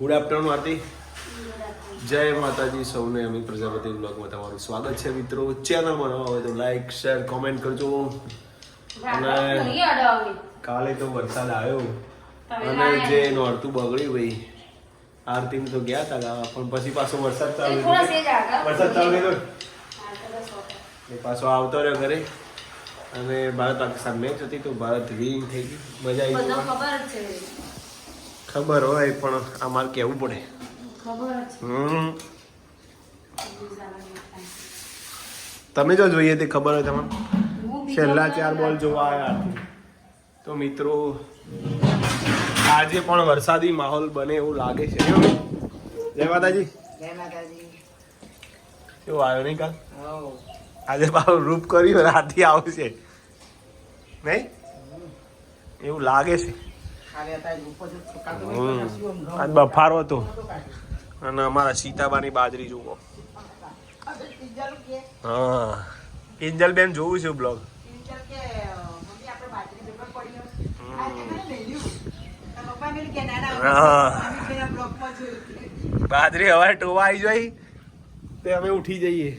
Good afternoon આરતી જય માતાજી સૌને અમિત પ્રજાપતિ બ્લોગમાં તમારું સ્વાગત છે મિત્રો. ચેનલમાં નવા હોય તો લાઈક શેર કોમેન્ટ કરજો. અને કાલે તો વરસાદ આવ્યો. અને જે નોરતું બગડ્યું ભાઈ આરતી તો ગયા હતા ગાવા પણ પછી પાછો વરસાદ ચાલુ. વરસાદ ચાલુ થયો. એ પાછો આવતો રહ્યો ઘરે. અને ભારત પાકિસ્તાન મેચ હતી તો ભારત વિન થઈ ગઈ મજા આવી ગઈ. ખબર છે. ખબર હોય પણ અમારે કેવું પડે. તમે જો જોઈએ તે ખબર હોય તમને? છેલ્લા ચાર બોલ જોવા આવ્યા તો મિત્રો આજે પણ વરસાદી માહોલ બને એવું લાગે છે. જય માતાજી. જય કેવું આવ્યો નહીં કાલ? આજે મારો રૂપ કર્યું રાતે આવશે. નહીં? એવું લાગે છે. આજ બફારો હતો. અને અમારા સીતાબાની બાજરી જુઓ. હા. કિંજલ બેન જોવું છે બ્લોગ બાજરી હવે તો. અમે ટોવા આવી જાય તે અમે ઉઠી જઈએ.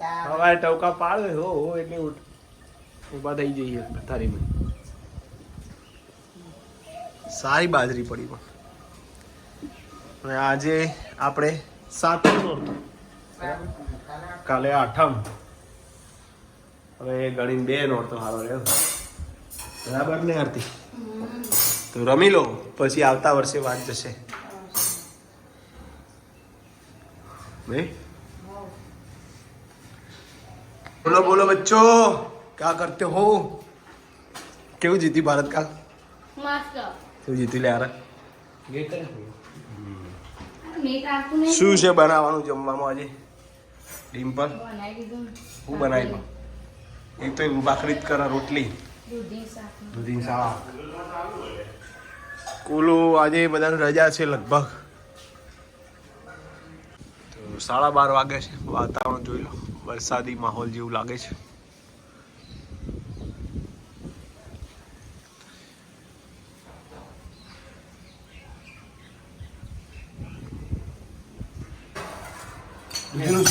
હવે હવારે ટવકા પાડે હો હો એટલે ઉઠ. ઊભા થઈ જઈએ પથારીમાં. સારી બાજરી પડી પણ. અને આજે આપણે સાતમ નોરતું. કાલે આઠમ. હવે ગણીને બે નોરતો સારો રહ્યો બરાબર ને આરતી? તો રમી લો, પછી આવતા વર્ષે વાત જશે. બોલો બોલો બચ્ચો, ક્યાં કરતે હો? કેવું જીતી ભારત કાલ? માસ્ટર કેવું જીતી લે નહીં શું છે બનાવવાનું જમવામાં આજે? ડિમ્પલ? હું બનાવી એક તો ભાખરી જ કરે, રોટલી. દૂધી શાક કુલો, આજે બધાને રજા છે લગભગ. તો સાડા બાર વાગે છે. વાતાવરણ જોઈ લો. વરસાદી માહોલ જેવું લાગે છે. દૂધીનું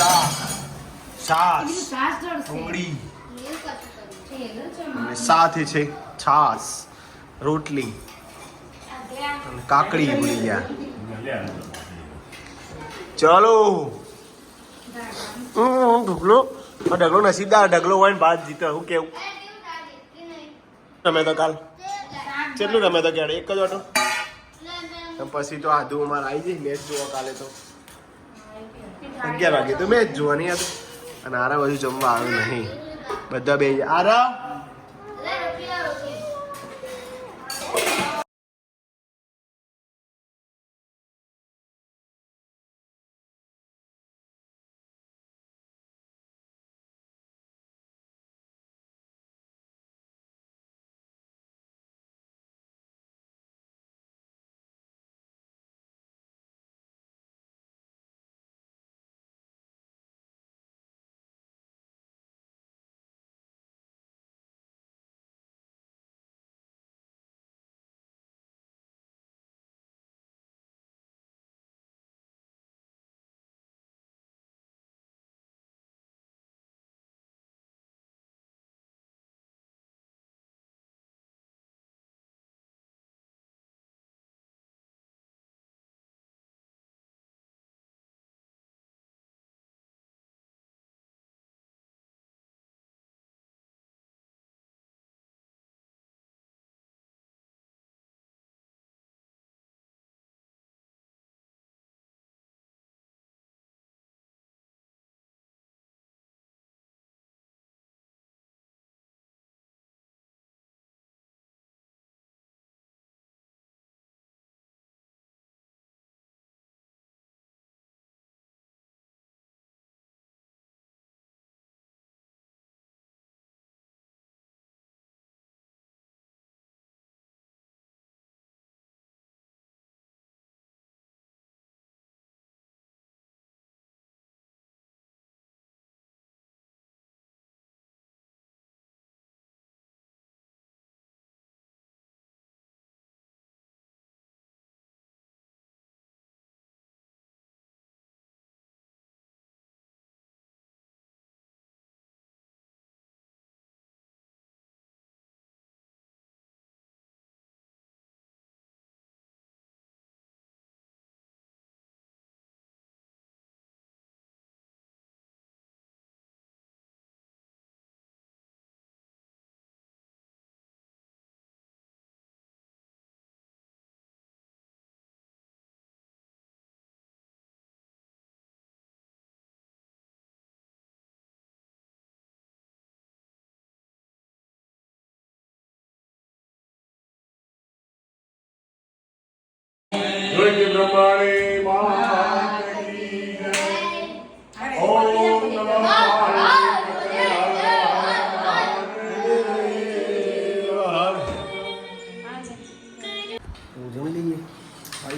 શાક જળશે. ડુંગળી અને સાથે છે છાશ રોટલી અને કાકડી ભૂલી ગયા. ચલો. હું ઢગલો. આ ઢગલો નસીબદાર ઢગલો હોય ને બાદ જીતે હું કેવું? તમે તો કાલ કેટલું રમે તો ક્યારે એક જ વાટો? પછી તો આધું અમારે આવી જઈ મેચ જોવા કાલે તો. અગિયાર વાગે. તો મેચ જોવાની હતી. અને આરા બાજુ જમવા આવ્યું નહીં. બધા બે આરા?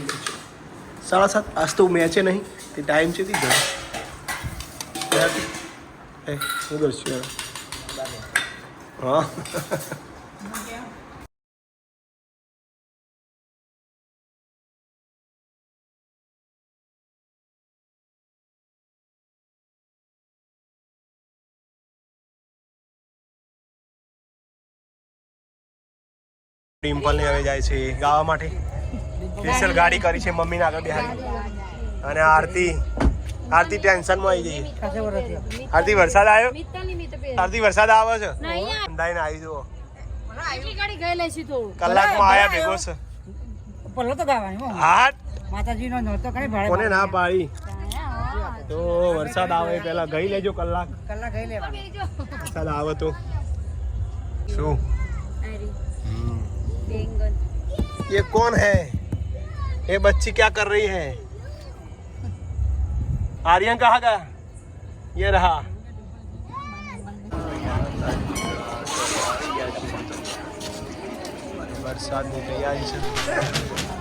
ગયો છું. સાડા સાત આજ તો મેચે નહીં તે ટાઈમ છે તી ઘરે. એ હું કરશું યાર હા ડિમ્પલને હવે જાય છે ગાવા માટે સ્પેશિયલ ગાડી કરી છે મમ્મીને આગળ બિહારી અને આરતી આરતી આવી જઈએ ખાસે વરસ થયો. આરતી, વરસાદ આવ્યો. આરતી, વરસાદ આવે છે આ. આવી જુઓ ગઈ. કલાકમાં આયા ભેગો છે પલ્લો તો ગાવાનો હો. માતાજીનો નહોતો કઈ ભાડે કોને ના પાડી તો વરસાદ આવે પેલા ગઈ લેજો કલાક કલાક ગઈ લેવા વરસાદ આવે તો શું ये कौन है? ये बच्ची क्या कर रही है? आर्यन कहा गया? ये रहा। बरसात निकल गया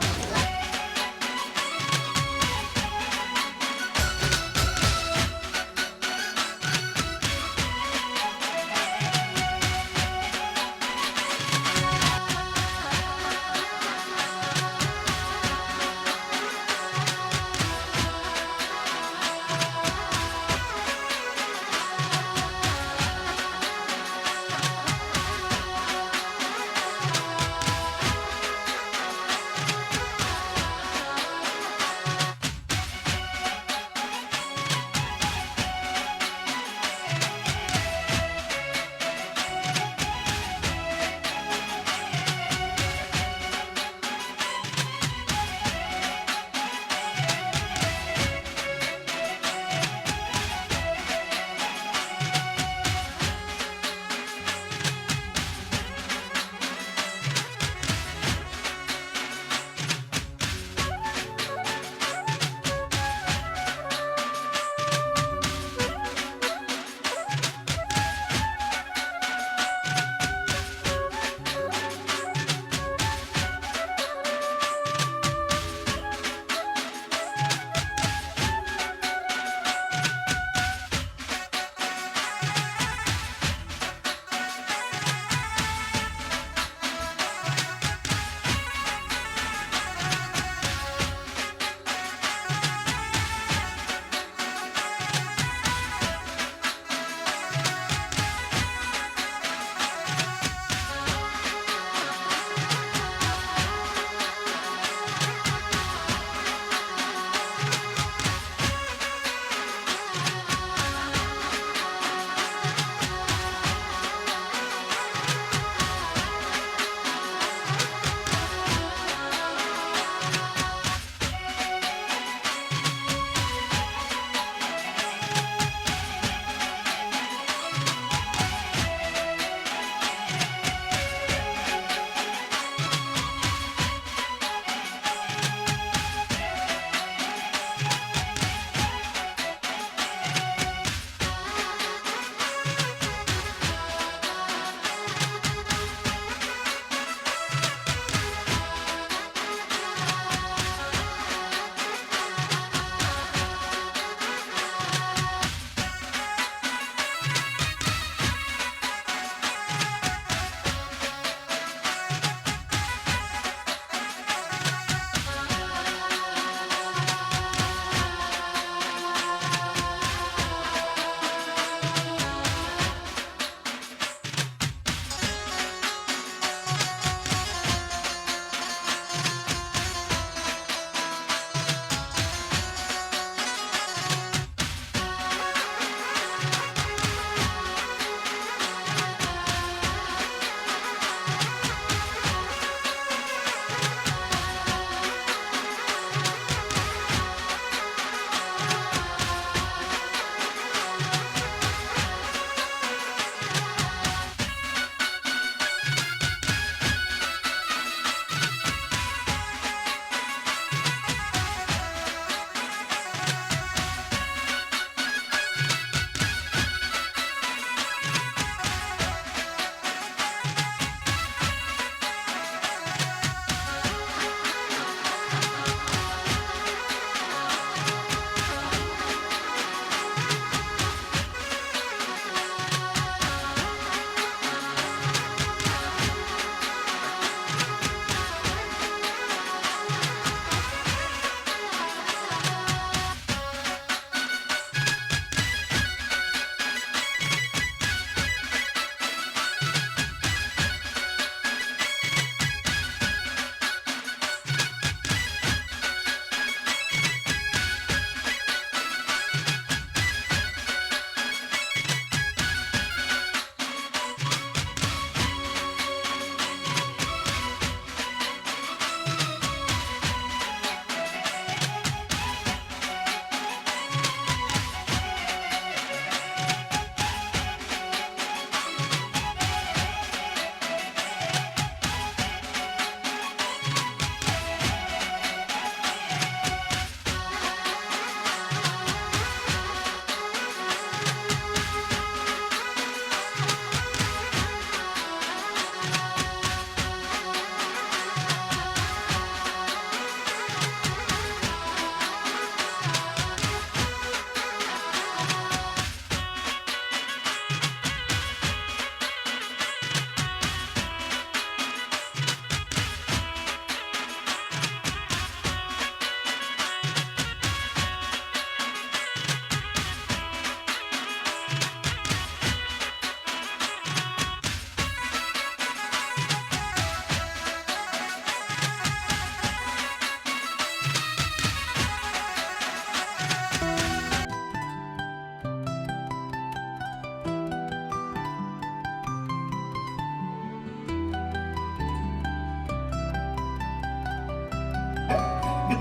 જો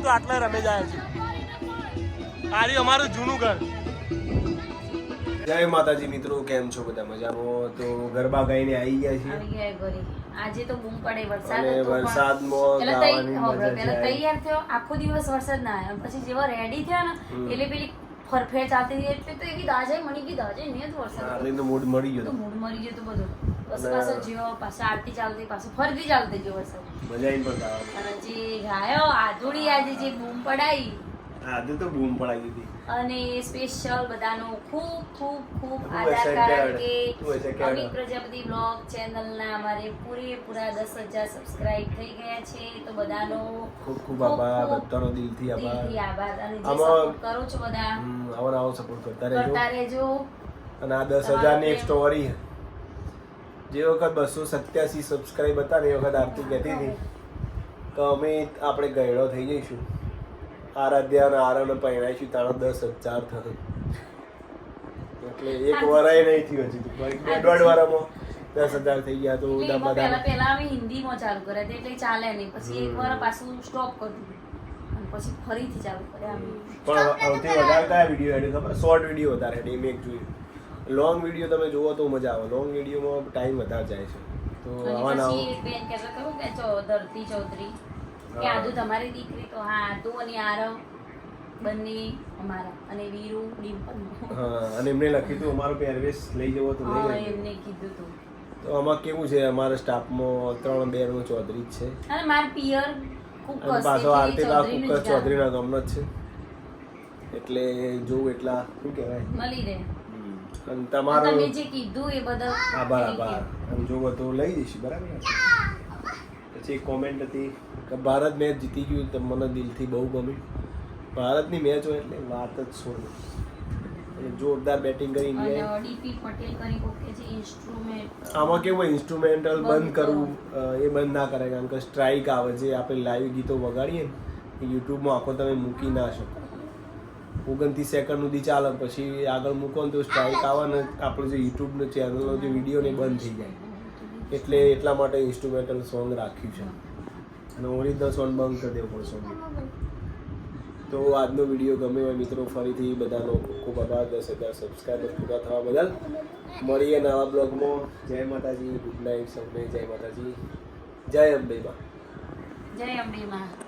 તો આટલા રમે જાય છે. આર્યું અમારું જૂનું ઘર. જય માતાજી મિત્રો કેમ છો બધા મજામાં? તો ગરબા ગાઈને આવી ગયા ઘરે. આજે તો બૂમ પડે વરસાદ અને વરસાદમાં ગાવાની મજા છે. તૈયાર થયો આખો દિવસ વરસાદ ના આવ્યો. પછી જેવો રેડી થયો ને. એટલે પેલી ફરફેર ચાલતી હતી એટલે તો એ દાજે મળી ગઈ દાજે નહીં જ વરસાદ. આર્યનો મૂડ મળી તો. ગયો મૂડ મરી ગયો તો બધું. પછી પાછો જ્યો પાછો આરતી ચાલતી પાછો ફરતી ચાલતી ગયો વરસાદ. મજા આવી પણ અને જે ગાયો આધુડી આજે જે બૂમ પડાઈ આજે તો બૂમ પડાવી દીધી. અને સ્પેશિયલ બધાનો ખૂબ ખૂબ ખૂબ આદર કારણ કે- અમિત પ્રજાપતિ બ્લોગ ચેનલના અમારે પૂરેપૂરા દસ હજાર સબસ્ક્રાઇબ થઈ ગયા છે તો બધાનો ખૂબ ખૂબ આભાર બધાનો દિલથી આભાર. દિલથી આભાર. અને જે સપોર્ટ કરો છો બધા આવો આવો સપોર્ટ કરતા રહેજો. કરતા રહેજો. અને આ દસ હજારની એક સ્ટોરી જે વખત બસો સત્યાસી સબસ્ક્રાઇબ હતા ને એ વખત આરતી કહેતી હતી. તો અમે આપણે ગયડો થઈ જઈશું. આરાધ્યા અને આરવને પહેરાઈશું તારા દસ હજાર થશે એટલે એક વરાય નહીં થયું હજી. બે દોઢ વારમાં દસ હજાર થઈ ગયા તો એમાં પહેલા પહેલા અમે હિન્દીમાં ચાલુ કર્યા હતા એટલે ચાલે નહીં. પછી એક વાર પાછું સ્ટોપ કરી અને પછી ફરીથી ચાલુ કર્યા પણ સૌથી વધારે કયા વીડિયો એડ ખબર? શોર્ટ વીડિયો વધારે એડ મેં એક જોયું. લોંગ વીડિયો તમે જોવો તો મજા આવે. લોંગ વિડીયોમાં ટાઈમ વધારે જાય છે. તો આવા ના બેન કહેતા ખરું કે ધરતી ચૌધરી. કે. આદુ તમારી દીકરી તો હા આદુ અને આરવ બંને અમારા. અને વીરુ ડિમ્પલ હા અને એમને લખ્યું હતું અમારો પહેરવેશ લઈ જવો તો લઈ એમને કીધું હતું તો આમાં કેવું છે? અમારા સ્ટાફમાં ત્રણ બેનો ચૌધરી જ છે. અને માર પિયર અને પાછો આરતી બા કુકર. ચૌધરીના ગામનો જ છે. એટલે જોવું એટલા શું કહેવાય? મળી રહે. અને તમારો તમે જે કીધું એ બદલ આભાર આભાર. અને જોવો તો લઈ જઈશ બરાબર? એક કોમેન્ટ હતી કે ભારત મેચ જીતી ગયું તો મને દિલથી બહુ ગમ્યું. ભારતની મેચ હોય એટલે વાત જ છોડ. જોરદાર બેટિંગ કરી છે આમાં કેવું ઇન્સ્ટ્રુમેન્ટલ બંધ કરવું એ બંધ ના કરે કારણ કે સ્ટ્રાઇક આવે જે આપણે લાઈવ ગીતો વગાડીએ ને એ યુટ્યુબમાં આખો તમે મૂકી ના શકો. ઓગણત્રીસ સેકન્ડ સુધી ચાલે પછી આગળ મૂકો ને તો સ્ટ્રાઇક આવે ને આપણો જે યુટ્યુબનો ચેનલનો જે વીડિયો ને બંધ થઈ જાય. એટલે એટલા માટે ઇન્સ્ટ્રુમેન્ટલ સોંગ રાખ્યું છે. અને ઓરિજિનલ સોંગ બંધ કરી દેવું પડશે તો આજનો વીડિયો ગમે હોય મિત્રો, ફરીથી બધાનો ખૂબ આભાર. દસ હજાર સબસ્ક્રાઈબર પૂરા થવા બદલ. મળીએ નવા બ્લોગમાં. જય માતાજી ગુડ નાઇટ સૌને. જય માતાજી. જય અંબેમાં જય અંબે માં